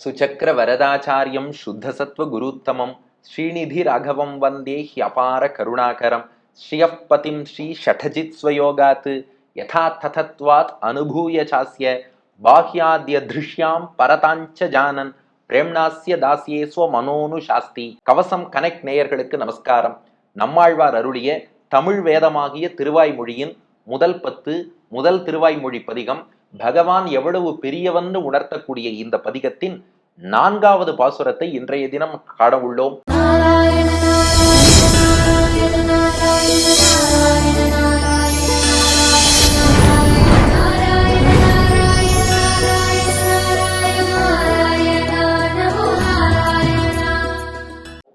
சுச்சக்கர வரதாச்சாரியம் சுத்தசத்வ குருத்தமம் ஸ்ரீநிதி ராகவம் வந்தே ஹியபார கருணாகரம் ஸ்ரீயப்பதிம் ஸ்ரீ ஷடஜித் ஸ்வயோகாத் யதா ததத்வாத் அனுபூய சாஸ்ய பாஹ்யாத்ய திருஷ்யாம் பரதாஞ்ச ஜானன் பிரேம்னாஸ்ய தாசியே ஸ்வ மனோனு சாஸ்தி கவசம் கனெக்ட் நேயர்களுக்கு நமஸ்காரம்। நம்மாழ்வார் அருளிய தமிழ் வேதமாகிய திருவாய்மொழியின் முதல் பத்து முதல் திருவாய்மொழி பதிகம் பகவான் எவ்வளவு பெரியவன்னு உணர்த்தக்கூடிய இந்த பதிகத்தின் நான்காவது பாசுரத்தை இன்றைய தினம் காண உள்ளோம்.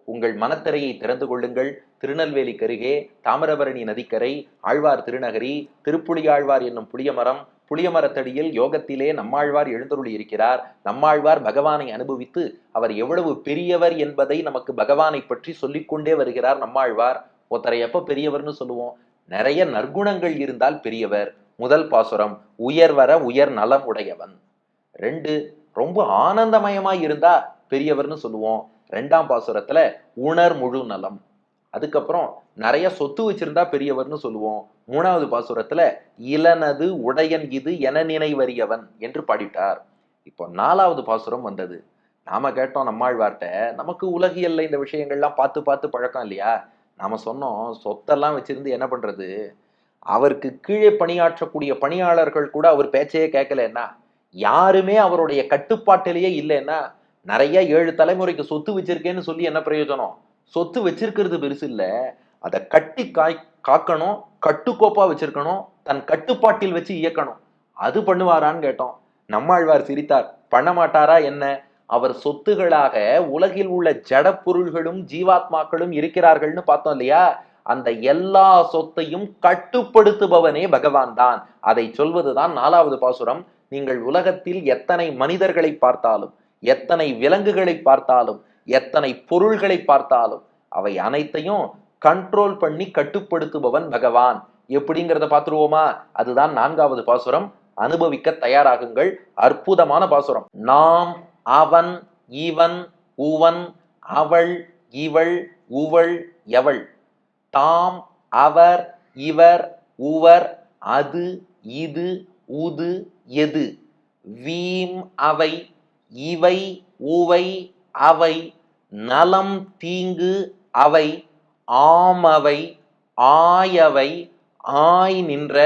உங்கள் மனத்திரையை திறந்து கொள்ளுங்கள். திருநெல்வேலி கருகே தாமிரபரணி நதிக்கரை ஆழ்வார் திருநகரி திருப்புளியாழ்வார் என்னும் புளியமரம் புளியமரத்தடியில் யோகத்திலே நம்மாழ்வார் எழுந்தருளி இருக்கிறார் நம்மாழ்வார் பகவானை அனுபவித்து அவர் எவ்வளவு பெரியவர் என்பதை நமக்கு பகவானை பற்றி சொல்லிக்கொண்டே வருகிறார் நம்மாழ்வார். ஒருத்தரை எப்ப பெரியவர்னு சொல்லுவோம்? நிறைய நற்குணங்கள் இருந்தால் பெரியவர். முதல் பாசுரம் உயர்வர உயர் நலம் உடையவன். ரெண்டு ரொம்ப ஆனந்தமயமாய் இருந்தா பெரியவர்னு சொல்லுவோம். ரெண்டாம் பாசுரத்துல உணர் முழு நலம். அதுக்கப்புறம் நிறைய சொத்து வச்சிருந்தா பெரியவர்னு சொல்லுவோம். மூணாவது பாசுரத்துல இளனது உடையன் இது என நினைவறியவன் என்று பாடிட்டார். இப்போ நாலாவது பாசுரம் வந்தது. நாம கேட்டோம் நம்மாழ்வார்ட்ட நமக்கு உலகியல்ல இந்த விஷயங்கள்லாம் பார்த்து பார்த்து பழக்கம் இல்லையா? நாம சொன்னோம் சொத்தெல்லாம் வச்சிருந்து என்ன பண்றது? அவருக்கு கீழே பணியாற்றக்கூடிய பணியாளர்கள் கூட அவர் பேச்சையே கேட்கலன்னா யாருமே அவருடைய கட்டுப்பாட்டிலேயே இல்லைன்னா நிறைய ஏழு தலைமுறைக்கு சொத்து வச்சிருக்கேன்னு சொல்லி என்ன பிரயோஜனம்? சொத்து வச்சிருக்கிறது பெருசு இல்லை. அதை கட்டி காய் காக்கணும் கட்டுக்கோப்பா வச்சிருக்கணும் தன் கட்டுப்பாட்டில் வச்சு இயக்கணும். அது பண்ணுவாரான்னு கேட்டோம். நம்மாழ்வார் சிரித்தார் பண்ண மாட்டாரா என்ன? அவர் சொத்துகளாக உலகில் உள்ள ஜட பொருள்களும் ஜீவாத்மாக்களும் இருக்கிறார்கள்னு பார்த்தோம் இல்லையா? அந்த எல்லா சொத்தையும் கட்டுப்படுத்துபவனே பகவான் தான் அதை சொல்வதுதான் நாலாவது பாசுரம். நீங்கள் உலகத்தில் எத்தனை மனிதர்களை பார்த்தாலும் எத்தனை விலங்குகளை பார்த்தாலும் எத்தனை பொருள்களை பார்த்தாலும் அவை அனைத்தையும் கண்ட்ரோல் பண்ணி கட்டுப்படுத்துபவன் பகவான். எப்படிங்கிறத பார்த்துருவோமா? அதுதான் நான்காவது பாசுரம். அனுபவிக்க தயாராகுங்கள். அற்புதமான பாசுரம். நாம் அவன் இவன் உவன் அவள் இவள் உவள் எவள். தாம் அவர் இவர் உவர் அது இது உது எது. வீம் அவை இவை உவை அவை. நலம் தீங்கு அவை. ஆமவை ஆயவை ஆய் நின்ற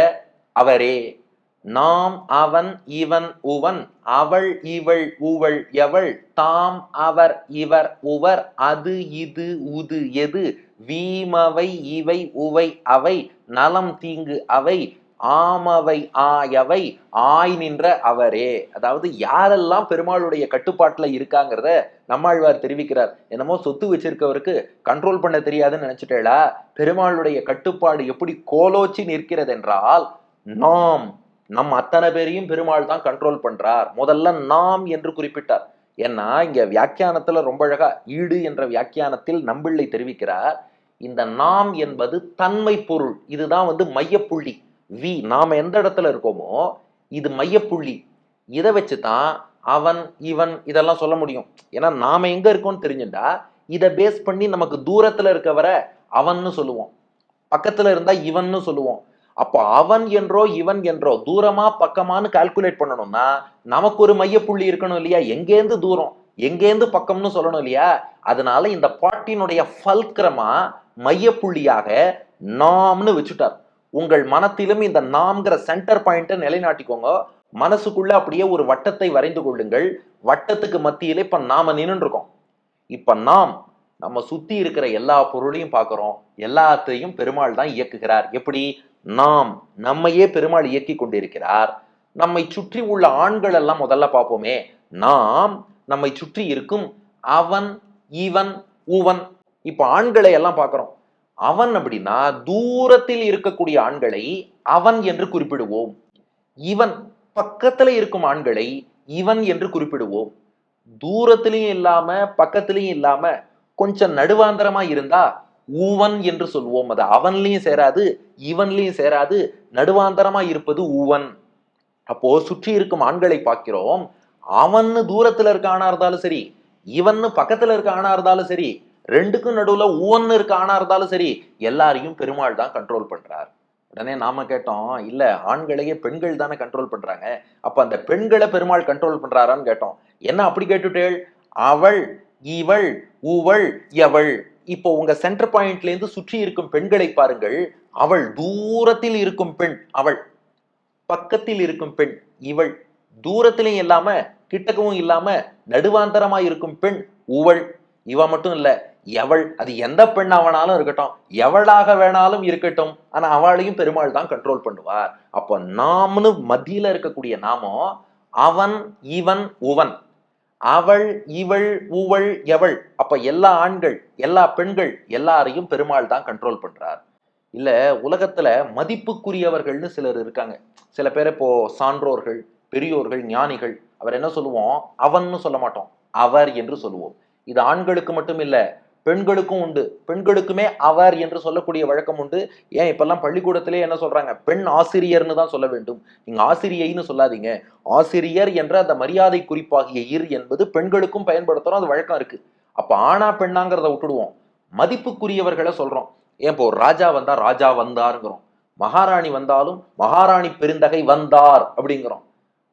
அவரே. நாம் அவன் இவன் உவன் அவள் இவள் உவள் எவள் தாம் அவர் இவர் உவர் அது இது உது எது வீமவை இவை உவை அவை நலம் தீங்கு அவை ஆமவை ஆயவை ஆய் நின்ற அவரே. அதாவது யாரெல்லாம் பெருமாளுடைய கட்டுப்பாட்டில் இருக்காங்கிறத நம்மாழ்வார் தெரிவிக்கிறார். என்னமோ சொத்து வச்சிருக்கவருக்கு கண்ட்ரோல் பண்ண தெரியாதுன்னு நினைச்சிட்டேளா? பெருமாளுடைய கட்டுப்பாடு எப்படி கோலோச்சி நிற்கிறது என்றால் நாம் நம் அத்தனை பேரையும் பெருமாள் தான் கண்ட்ரோல் பண்றார். முதல்ல நாம் என்று குறிப்பிட்டார். ஏன்னா இங்க வியாக்கியானத்துல ரொம்ப அழகா ஈடு என்ற வியாக்கியானத்தில் நம்பிள்ளை தெரிவிக்கிறார். இந்த நாம் என்பது தன்மை பொருள். இதுதான் வந்து மையப்புள்ளி. வி நாம எந்த இடத்துல இருக்கோமோ இது மையப்புள்ளி. இதை வச்சு தான் அவன் இவன் இதெல்லாம் சொல்ல முடியும். ஏன்னா நாம எங்க இருக்கோம்னு தெரிஞ்சுட்டா இதை பேஸ் பண்ணி நமக்கு தூரத்துல இருக்கவரை அவன்னு சொல்லுவோம். பக்கத்துல இருந்தா இவன்னு சொல்லுவோம். அப்போ அவன் என்றோ இவன் என்றோ தூரமா பக்கமான்னு கால்குலேட் பண்ணணும்னா நமக்கு ஒரு மையப்புள்ளி இருக்கணும் இல்லையா? எங்கேருந்து தூரம்? எங்கேருந்து பக்கம்னு சொல்லணும் இல்லையா? அதனால இந்த பாட்டினுடைய ஃபல்கிரமா மையப்புள்ளியாக நாம்னு வச்சுட்டார். உங்கள் மனத்திலும் இந்த நாம்ங்கிற சென்டர் பாயிண்ட்டை நிலைநாட்டிக்கோங்க. மனசுக்குள்ள அப்படியே ஒரு வட்டத்தை வரைந்து கொள்ளுங்கள். வட்டத்துக்கு மத்தியிலே இப்ப நாம நின்று இருக்கோம் இப்ப நாம் நம்ம சுத்தி இருக்கிற எல்லா பொருளையும் பார்க்கிறோம். எல்லாத்தையும் பெருமாள் தான் இயக்குகிறார். எப்படி? நாம் நம்மையே பெருமாள் இயக்கி கொண்டிருக்கிறார். நம்மை சுற்றி உள்ள ஆண்கள் எல்லாம் முதல்ல பார்ப்போமே. நாம் நம்மை சுற்றி இருக்கும் அவன் இவன் உவன். இப்ப ஆண்களை எல்லாம் பார்க்கிறோம். அவன் அப்படின்னா தூரத்தில் இருக்கக்கூடிய ஆண்களை அவன் என்று குறிப்பிடுவோம். இவன் பக்கத்துல இருக்கும் ஆண்களை இவன் என்று குறிப்பிடுவோம். தூரத்திலையும் இல்லாம பக்கத்திலையும் இல்லாம கொஞ்சம் நடுவாந்தரமா இருந்தா ஊவன் என்று சொல்லுவோம் அது அவன்லையும் சேராது இவன்லையும் சேராது நடுவாந்தரமா இருப்பது ஊவன். அப்போ சுற்றி இருக்கும் ஆண்களை பார்க்கிறோம். அவன்னு தூரத்துல இருக்க ஆணா இருந்தாலும் சரி இவன்னு பக்கத்துல இருக்க ஆணா இருந்தாலும் சரி ரெண்டுக்கும் நடுவுல உவன்னு இருக்கு ஆணா இருந்தாலும் சரி எல்லாரையும் பெருமாள் தான் கண்ட்ரோல் பண்றார். உடனே நாம கேட்டோம் இல்ல ஆண்களையே பெண்கள் தானே கண்ட்ரோல் பண்றாங்க? அப்ப அந்த பெண்களை பெருமாள் கண்ட்ரோல் பண்றாரான்னு கேட்டோம். என்ன அப்படி கேட்டுட்டேள்? அவள் இவள் உவள் எவள். இப்போ உங்க சென்டர் பாயிண்ட்ல இருந்து சுற்றி இருக்கும் பெண்களை பாருங்கள். அவள் தூரத்தில் இருக்கும் பெண் அவள் பக்கத்தில் இருக்கும் பெண் இவள் தூரத்திலையும் இல்லாம கிட்டக்கவும் இல்லாம நடுவாந்தரமா இருக்கும் பெண் உவள். இவ மட்டும் இல்ல எவள் அது எந்த பெண் அவனாலும் இருக்கட்டும் எவளாக வேணாலும் இருக்கட்டும் ஆனா அவளையும் பெருமாள் தான் கண்ட்ரோல் பண்ணுவார். அப்போ நாம்னு மத்தியில இருக்கக்கூடிய நாமம் அவன் இவன் உவன். அவள் இவள் உவள் எவள். அப்ப எல்லா ஆண்கள் எல்லா பெண்கள் எல்லாரையும் பெருமாள் தான் கண்ட்ரோல் பண்றார். இல்ல உலகத்துல மதிப்புக்குரியவர்கள்னு சிலர் இருக்காங்க. சில பேர் இப்போ சான்றோர்கள் பெரியோர்கள் ஞானிகள் அவர் என்ன சொல்லுவோம்? அவன்னு சொல்ல மாட்டோம். அவர் என்று சொல்லுவோம். இது ஆண்களுக்கு மட்டும் இல்லை பெண்களுக்கும் உண்டு. பெண்களுக்குமே அவர் என்று சொல்லக்கூடிய வழக்கம் உண்டு. ஏன் இப்பெல்லாம் பள்ளிக்கூடத்திலே என்ன சொல்றாங்க? பெண் ஆசிரியர்னு தான் சொல்ல வேண்டும். நீங்க ஆசிரியைன்னு சொல்லாதீங்க. ஆசிரியர் என்ற அந்த மரியாதை குறிப்பாகிய இர் என்பது பெண்களுக்கும் பயன்படுத்துறோம். அது வழக்கம் இருக்கு. அப்ப ஆணா பெண்ணாங்கிறத விட்டுடுவோம். மதிப்புக்குரியவர்களை சொல்றோம். ஏன் இப்போ ஒரு ராஜா வந்தா ராஜா வந்தாருங்கிறோம். மகாராணி வந்தாலும் மகாராணி பெருந்தகை வந்தார் அப்படிங்கிறோம்.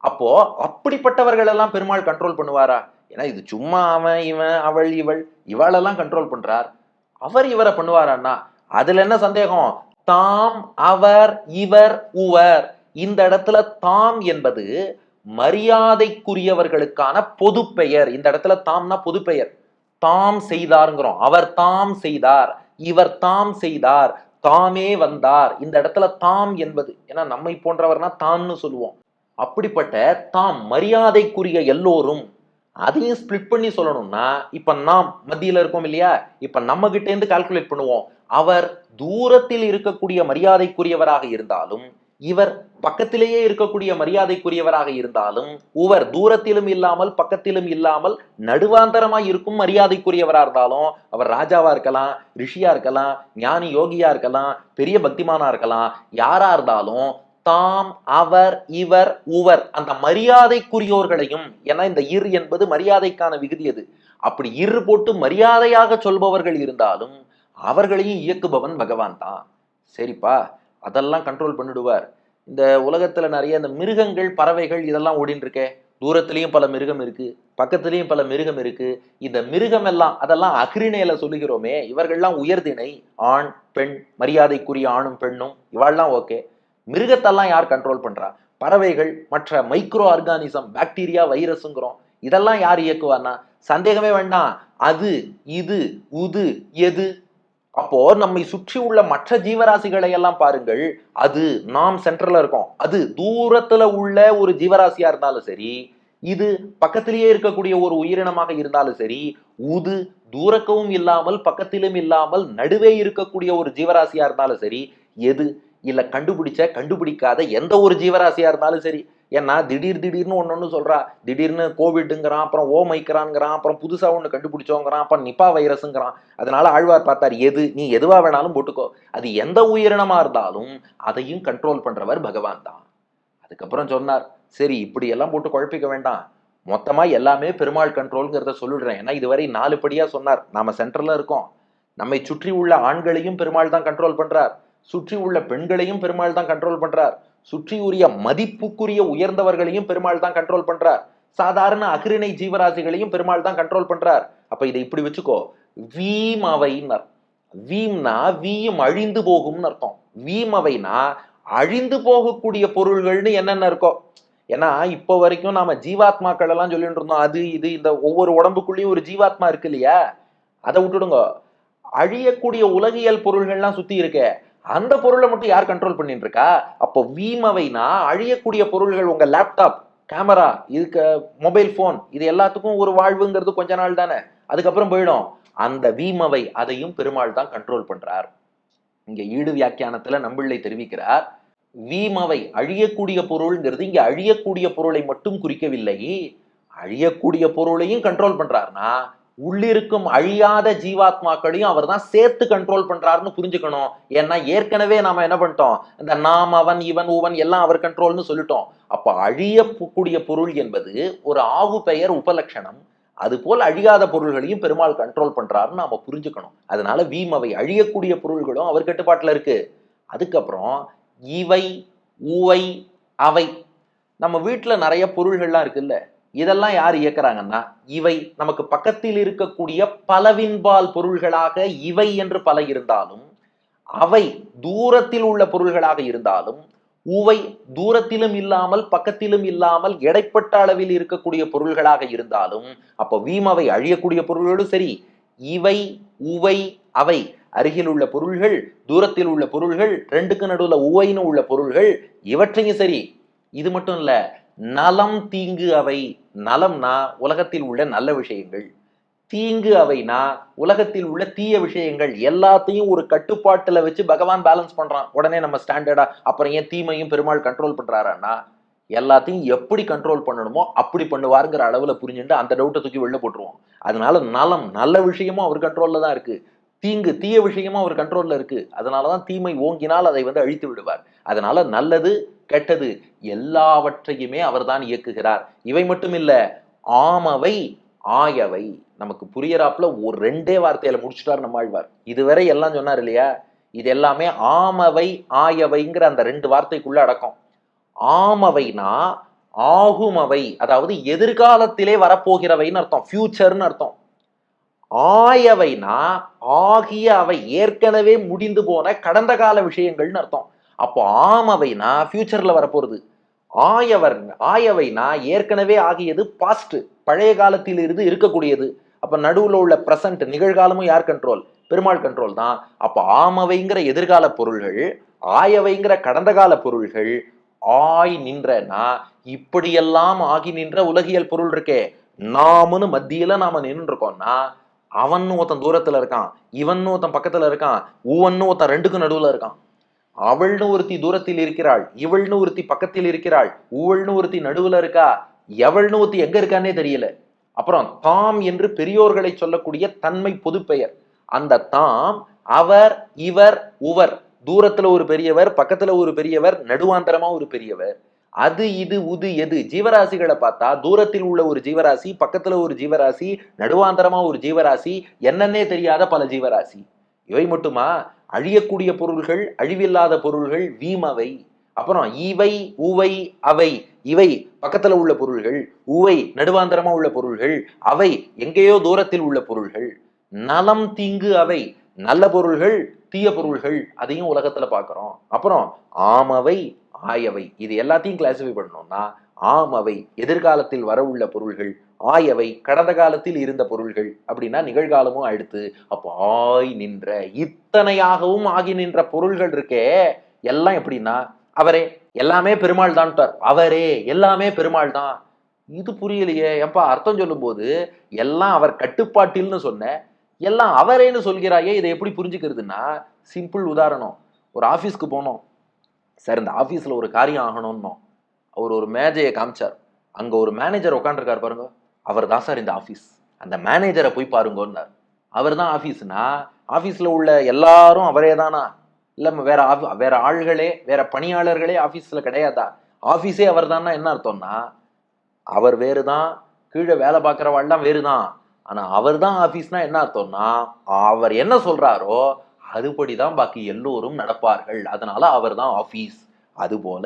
அப்போ அப்படிப்பட்டவர்கள் எல்லாம் பெருமாள் கண்ட்ரோல் பண்ணுவாரா? ஏன்னா இது சும்மா அவன் இவன் அவள் இவள் இவளெல்லாம் கண்ட்ரோல் பண்றார். அவர் இவரை பண்ணுவாரான்னா அதுல என்ன சந்தேகம்? தாம் அவர் இவர் உவர். இந்த இடத்துல தாம் என்பது மரியாதைக்குரியவர்களுக்கான பொது பெயர் இந்த இடத்துல தாம்னா பொது பெயர் தாம் செய்தாருங்கிறோம். அவர் தாம் செய்தார். இவர் தாம் செய்தார். தாமே வந்தார். இந்த இடத்துல தாம் என்பது ஏன்னா நம்மை போன்றவர்னா தாம்னு சொல்லுவோம். அப்படிப்பட்ட தாம் மரியாதைக்குரிய எல்லோரும் அதையும் ஸ்ப்ளிட் பண்ணி சொல்லணும்னா இப்ப நாம் மத்தியில இருக்கோம் இல்லையா? இப்ப நம்ம கிட்ட இருந்து கால்குலேட் பண்ணுவோம். அவர் தூரத்தில் இருக்கக்கூடிய மரியாதைக்குரியவராக இருந்தாலும் இவர் பக்கத்திலேயே இருக்கக்கூடிய மரியாதைக்குரியவராக இருந்தாலும் உவர் தூரத்திலும் இல்லாமல் பக்கத்திலும் இல்லாமல் நடுவாந்தரமாய் இருக்கும் மரியாதைக்குரியவரா இருந்தாலும் அவர் ராஜாவா இருக்கலாம் ரிஷியா இருக்கலாம் ஞானி யோகியா இருக்கலாம் பெரிய பக்திமானா இருக்கலாம் யாரா இருந்தாலும் தாம் அவர் இவர் உவர் அந்த மரியாதைக்குரியோர்களையும் ஏன்னா இந்த இர் என்பது மரியாதைக்கான விகுதி அது. அப்படி இரு போட்டு மரியாதையாக சொல்பவர்கள் இருந்தாலும் அவர்களையும் இயக்குபவன் பகவான் தான். சரிப்பா அதெல்லாம் கண்ட்ரோல் பண்ணிடுவார். இந்த உலகத்துல நிறைய இந்த மிருகங்கள் பறவைகள் இதெல்லாம் ஓடின்னு இருக்கே தூரத்திலையும் பல மிருகம் இருக்கு பக்கத்திலையும் பல மிருகம் இருக்கு. இந்த மிருகம் எல்லாம் அதெல்லாம் அகிரிணையில சொல்லுகிறோமே இவர்கள்லாம் உயர்திணை ஆண் பெண் மரியாதைக்குரிய ஆணும் பெண்ணும் இவாள்லாம் ஓகே மிருகத்தெல்லாம் யார் கண்ட்ரோல் பண்றா? பறவைகள் மற்ற மைக்ரோ ஆர்கானிசம் பாக்டீரியா வைரஸுங்கிறோம். இதெல்லாம் யார் இயக்குவார்னா சந்தேகமே வேண்டாம். அது இது உது எது. அப்போ நம்மை சுற்றி உள்ள மற்ற ஜீவராசிகளை எல்லாம் பாருங்கள். அது நாம் சென்டர்ல இருக்கோம். அது தூரத்துல உள்ள ஒரு ஜீவராசியா இருந்தாலும் சரி இது பக்கத்திலேயே இருக்கக்கூடிய ஒரு உயிரினமாக இருந்தாலும் சரி உது தூரக்கவும் இல்லாமல் பக்கத்திலும் இல்லாமல் நடுவே இருக்கக்கூடிய ஒரு ஜீவராசியா இருந்தாலும் சரி எது இல்லை கண்டுபிடிச்ச கண்டுபிடிக்காத எந்த ஒரு ஜீவராசியாக இருந்தாலும் சரி. ஏன்னா திடீர் திடீர்னு ஒன்று ஒன்று சொல்கிறா திடீர்னு கோவிட்டுங்கிறான் அப்புறம் ஓ மைக்ரான்ங்கிறான் அப்புறம் புதுசாக ஒன்று கண்டுபிடிச்சோங்கிறான் அப்புறம் நிப்பா வைரஸுங்கிறான். அதனால ஆழ்வார் பார்த்தார் எது? நீ எதுவாக வேணாலும் போட்டுக்கோ. அது எந்த உயிரினமாக இருந்தாலும் அதையும் கண்ட்ரோல் பண்ணுறவர் பகவான் தான். அதுக்கப்புறம் சொன்னார் சரி இப்படியெல்லாம் போட்டு குழப்பிக்க வேண்டாம். மொத்தமாக எல்லாமே பெருமாள் கண்ட்ரோல்ங்கிறத சொல்லிடுறேன். ஏன்னா இதுவரை நாலு படியாக சொன்னார். நாம் சென்டரில் இருக்கோம். நம்மை சுற்றி உள்ள ஆண்களையும் பெருமாள் தான் கண்ட்ரோல் பண்ணுறார் சுற்றி உள்ள பெண்களையும் பெருமாள் தான் கண்ட்ரோல் பண்றார். சுற்றி உரிய மதிப்புக்குரிய உயர்ந்தவர்களையும் பெருமாள் தான் கண்ட்ரோல் பண்றார். சாதாரண அகிரிணை ஜீவராசிகளையும் பெருமாள் தான் கண்ட்ரோல் பண்றார். அப்ப இதை இப்படி வச்சுக்கோ. வீம் வீம்னா வீயும் அழிந்து போகும்னு அர்த்தம். வீமவைனா அழிந்து போகக்கூடிய பொருள்கள்னு என்னென்ன இருக்கோ. ஏன்னா இப்போ வரைக்கும் நாம ஜீவாத்மாக்கள் எல்லாம் சொல்லிட்டு இருந்தோம். அது இது இந்த ஒவ்வொரு உடம்புக்குள்ளேயும் ஒரு ஜீவாத்மா இருக்கு இல்லையா? அதை விட்டுடுங்க. அழியக்கூடிய உலகியல் பொருள்கள்லாம் சுத்தி இருக்கே. அந்த பொருளை மட்டும் யார் கண்ட்ரோல் பண்ணிட்டு இருக்கா அப்போ வீமவைனா அழியக்கூடிய பொருள்கள் உங்க லேப்டாப் கேமரா இதுக்கு மொபைல் ஃபோன் இது எல்லாத்துக்கும் ஒரு வாழ்வுங்கிறது கொஞ்ச நாள் தானே. அதுக்கப்புறம் போயிடும். அந்த வீமவை அதையும் பெருமாள் தான் கண்ட்ரோல் பண்றார். இங்க ஈடு வியாக்கியானத்துல நம்பிள்ளை தெரிவிக்கிறார். வீமவை அழியக்கூடிய பொருள்ங்கிறது இங்க அழியக்கூடிய பொருளை மட்டும் குறிக்கவில்லை. அழியக்கூடிய பொருளையும் கண்ட்ரோல் பண்றாருன்னா உள்ளிருக்கும் அழியாத ஜீவாத்மாக்களையும் அவர் தான் சேர்த்து கண்ட்ரோல் பண்றாருன்னு புரிஞ்சுக்கணும். ஏன்னா ஏற்கனவே நாம என்ன பண்ணிட்டோம்? இந்த நாம் அவன் இவன் ஊவன் எல்லாம் அவர் கண்ட்ரோல்னு சொல்லிட்டோம். அப்ப அழியக்கூடிய பொருள் என்பது ஒரு ஆகு பெயர் உபலட்சணம் அதுபோல் அழியாத பொருள்களையும் பெருமாள் கண்ட்ரோல் பண்றாருன்னு நாம புரிஞ்சுக்கணும். அதனால வீமவை அழியக்கூடிய பொருள்களும் அவர் கட்டுப்பாட்டுல இருக்கு. அதுக்கப்புறம் இவை ஊவை அவை. நம்ம வீட்டுல நிறைய பொருள்கள்லாம் இருக்குல்ல? இதெல்லாம் யார் இயக்குறாங்கன்னா இவை நமக்கு பக்கத்தில் இருக்கக்கூடிய பலவின்பால் பொருள்களாக இவை என்று பல இருந்தாலும் அவை தூரத்தில் உள்ள பொருள்களாக இருந்தாலும் உவை தூரத்திலும் இல்லாமல் பக்கத்திலும் இல்லாமல் எடைப்பட்ட அளவில் இருக்கக்கூடிய பொருள்களாக இருந்தாலும் அப்போ வீமவை அழியக்கூடிய பொருள்களும் சரி இவை உவை அவை அருகில் உள்ள பொருள்கள் தூரத்தில் உள்ள பொருள்கள் ரெண்டுக்கு நடுவில் உவைன்னு உள்ள பொருள்கள் இவற்றையும் சரி. இது மட்டும் இல்லை நலம் தீங்கு அவை நலம்னா உலகத்தில் உள்ள நல்ல விஷயங்கள். தீங்கு அவைனா உலகத்தில் உள்ள தீய விஷயங்கள் எல்லாத்தையும் ஒரு கட்டுப்பாட்டுல வச்சு பகவான் பேலன்ஸ் பண்றான். உடனே நம்ம ஸ்டாண்டர்டா அப்புறம் ஏன் தீமையும் பெருமாள் கண்ட்ரோல் பண்றாரான்னா எல்லாத்தையும் எப்படி கண்ட்ரோல் பண்ணணுமோ அப்படி பண்ணுவாருங்கிற அளவுல புரிஞ்சுட்டு அந்த டவுட்டை தூக்கி வெளில போட்டுருவோம். அதனால நலம் நல்ல விஷயமும் அவர் கண்ட்ரோல்ல தான் இருக்கு. தீங்கு தீய விஷயமும் அவர் கண்ட்ரோல்ல இருக்கு. அதனாலதான் தீமை ஓங்கினால் அதை வந்து அழித்து விடுவார். அதனால நல்லது கெட்டது எல்லாவற்றையுமே அவர்தான் இயக்குகிறார். இவை மட்டும் இல்ல ஆமவை ஆயவை. நமக்கு புரியறாப்புல ஒரு ரெண்டே வார்த்தையில முடிச்சுட்டார் நம்மாழ்வார் இதுவரை எல்லாம் சொன்னார் இல்லையா? இது எல்லாமே ஆமவை ஆயவைங்கிற அந்த ரெண்டு வார்த்தைக்குள்ள அடக்கம். ஆமவைனா ஆகுமவை அதாவது எதிர்காலத்திலே வரப்போகிறவைன்னு அர்த்தம். ஃபியூச்சர்னு அர்த்தம். ஆயவைனா ஆகிய அவை ஏற்கனவே முடிந்து போன கடந்த கால விஷயங்கள்னு அர்த்தம். அப்போ ஆமவைனா ஃபியூச்சர்ல வரப்போறது. ஆயவர் ஆயவைனா ஏற்கனவே ஆகியது பாஸ்ட் பழைய காலத்தில் இருந்து இருக்கக்கூடியது. அப்ப நடுவில் உள்ள பிரசன்ட் நிகழ்காலமும் யார் கண்ட்ரோல் பெருமாள் கண்ட்ரோல் தான். அப்ப ஆமவைங்கிற எதிர்கால பொருள்கள் ஆயவைங்கிற கடந்த கால பொருள்கள் ஆய் நின்றனா இப்படியெல்லாம் ஆகி நின்ற உலகியல் பொருள் இருக்கே. நாமனு மத்தியில நாம நின்று இருக்கோம்னா அவன் ஒருத்தன் தூரத்துல இருக்கான் இவன் ஒருத்தன் பக்கத்துல இருக்கான் ஊவன்னு ஒருத்தன் ரெண்டுக்கும் நடுவுல இருக்கான். அவள்னு ஒருத்தி தூரத்தில் இருக்கிறாள் இவள்னு ஒருத்தி பக்கத்தில் இருக்கிறாள் ஊவள்னு ஒருத்தி நடுவுல இருக்கா எவள்னு ஒருத்தி எங்க இருக்கான்னே தெரியல. அப்புறம் தாம் என்று பெரியோர்களை சொல்லக்கூடிய தன்மை பொதுப்பெயர். அந்த தாம் அவர் இவர் உவர் தூரத்துல ஒரு பெரியவர் பக்கத்துல ஒரு பெரியவர் நடுவாந்தரமா ஒரு பெரியவர். அது இது உது எது ஜீவராசிகளை பார்த்தா தூரத்தில் உள்ள ஒரு ஜீவராசி பக்கத்துல ஒரு ஜீவராசி நடுவாந்தரமா ஒரு ஜீவராசி என்னன்னே தெரியாத பல ஜீவராசி. இவை மட்டுமா? அழியக்கூடிய பொருள்கள் அழிவில்லாத பொருள்கள் வீமவை அப்புறம் இவை உவை அவை இவை பக்கத்துல உள்ள பொருள்கள் உவை நடுவாந்தரமா உள்ள பொருள்கள் அவை எங்கேயோ தூரத்தில் உள்ள பொருள்கள் நலம் தீங்கு அவை நல்ல பொருள்கள் தீய பொருள்கள் அதையும் உலகத்துல பாக்குறோம் அப்புறம் ஆமவை ஆயவை இது எல்லாத்தையும் கிளாசிஃபை பண்ணோம்னா ஆமவை எதிர்காலத்தில் வரவுள்ள பொருள்கள் ஆயவை கடந்த காலத்தில் இருந்த பொருள்கள் அப்படின்னா நிகழ்காலமும் அடுத்து அப்போ ஆய் நின்ற இத்தனையாகவும் ஆகி நின்ற பொருள்கள் இருக்கே எல்லாம் எப்படின்னா அவரே எல்லாமே பெருமாள் தான் அவரே எல்லாமே பெருமாள் தான் இது புரியலையே. எப்பா அர்த்தம் சொல்லும்போது எல்லாம் அவர் கட்டுப்பாட்டில்னு சொன்ன எல்லாம் அவரேன்னு சொல்கிறாயே இதை எப்படி புரிஞ்சுக்கிறதுன்னா சிம்பிள் உதாரணம். ஒரு ஆஃபீஸ்க்கு போனோம். சார் இந்த ஆஃபீஸில் ஒரு காரியம் ஆகணும்னோம். அவர் ஒரு மேஜையை காமிச்சார். அங்கே ஒரு மேனேஜர் உட்காந்துருக்காரு பாருங்க. அவர் தான் சார் இந்த ஆஃபீஸ் அந்த மேனேஜரை போய் பாருங்கன்னார். அவர் தான் ஆஃபீஸ்னா ஆஃபீஸில் உள்ள எல்லாரும் அவரே தானா இல்லை வேற ஆஃபி வேற ஆள்களே வேற பணியாளர்களே ஆஃபீஸில் கிடையாதா? ஆஃபீஸே அவர் தான்னா என்ன அர்த்தம்னா அவர் வேறு தான் கீழே வேலை பார்க்குறவாள்லாம் வேறு தான் ஆனால் அவர் தான் ஆஃபீஸ்னா என்ன அர்த்தம்னா அவர் என்ன சொல்கிறாரோ அதுபடி தான் பாக்கி எல்லோரும் நடப்பார்கள். அதனால அவர் தான் ஆஃபீஸ் அதுபோல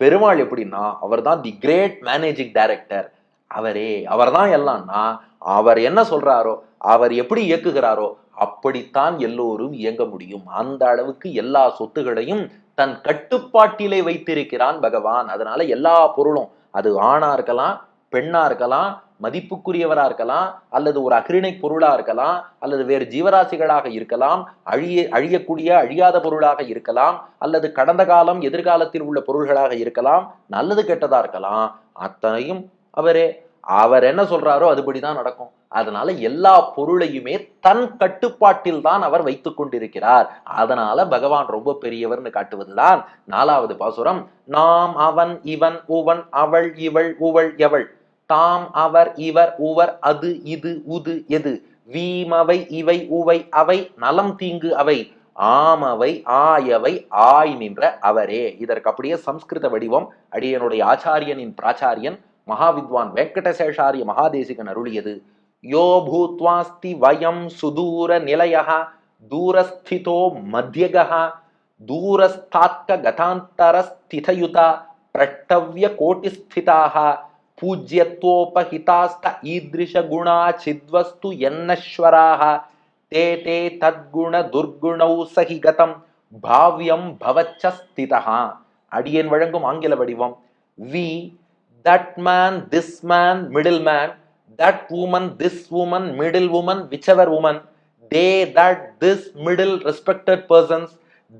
பெருமாள் எப்படின்னா அவர் தான் தி கிரேட் மேனேஜிங் டைரக்டர் அவரே அவர் தான் எல்லாம்னா அவர் என்ன சொல்றாரோ அவர் எப்படி இயக்குகிறாரோ அப்படித்தான் எல்லோரும் இயங்க முடியும். அந்த அளவுக்கு எல்லா சொத்துகளையும் தன் கட்டுப்பாட்டிலே வைத்திருக்கிறான் பகவான். அதனால எல்லா பொருளும் அது ஆணா இருக்கலாம் பெண்ணா இருக்கலாம் மதிப்புக்குரியவரா இருக்கலாம் அல்லது ஒரு அகிரிணை பொருளா இருக்கலாம் அல்லது வேறு ஜீவராசிகளாக இருக்கலாம் அழிய அழியக்கூடிய அழியாத பொருளாக இருக்கலாம் அல்லது கடந்த காலம் எதிர்காலத்தில் உள்ள பொருள்களாக இருக்கலாம் நல்லது கெட்டதா இருக்கலாம் அத்தனையும் அவரே. அவர் என்ன சொல்றாரோ அதுபடிதான் நடக்கும். அதனால எல்லா பொருளையுமே தன் கட்டுப்பாட்டில் தான் அவர் வைத்து கொண்டிருக்கிறார். அதனால பகவான் ரொம்ப பெரியவர்னு காட்டுவதுதான் நாலாவது பாசுரம். நாம் அவன் இவன் உவன் அவள் இவள் உவள் எவள். தாம் அவர் இவர் உவர் அது இது உது எது. வீமவை இவை உவை அவை நலம் தீங்கு அவை. ஆமவை ஆயவை ஆய் நின்ற அவரே. இதற்கு அப்படியே சம்ஸ்கிருத வடிவம். அடியனுடைய ஆச்சாரியனின் பிராச்சாரியன் மகாவித்வான் வெங்கடசேஷாரிய மகாதேசிகன் அருளியது யோ பூத்வாஸ்தி வயம் சுதூர நிலையா தூரஸ்திதோ மத்தியகா தூரஸ்தாத்க கதாந்தரஸ்திதயுதா பிரட்டவிய கோட்டிஸ்திதாக பூஜ்யத்வோபஹிதாஸ்த ஈத்ரிஷ குணா சித்வஸ்து என்னஸ்வராக தே தே தத்குண துர்குணௌ சகி கதம் பாவ்யம் பவச்சஸ்திதா அடியன் வழங்கும் ஆங்கில வடிவம் we that man this man middle man that woman this woman middle woman whichever woman they that this middle respected persons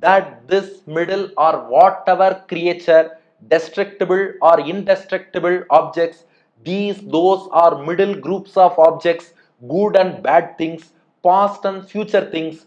that this middle are whatever creature destructible or indestructible objects these those are middle groups of objects good and bad things past and future things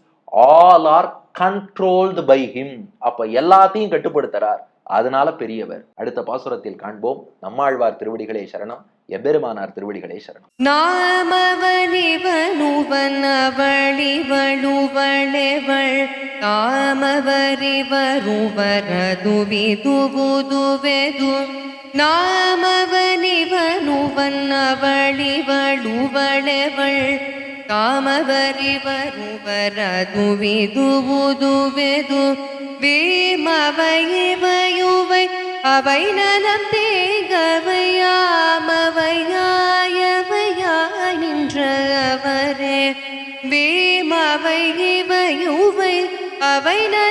all are controlled by him அப்போ எல்லாத்தையும் கட்டுப்படுத்துறார் அதனால பெரியவர். அடுத்த பாசுரத்தில் காண்போம். நம்மாழ்வார் திருவடிகளே சரணம். எபெருமானார் திருவடிகளே சரணம். நாமவனிவனுவனவளிவளுவளெவள் தாமவரிவருவரதுவிதுவுதுவெது நாமவனிவனுவனவளிவளுவளெவள் காமவரிவருவரதுவிதுவுதுவெது வீமவையுவை அவை நலம் தேகவையாமவையாயவையாயின்ற அவரே. வீமவை இவையுவை அவை நலம்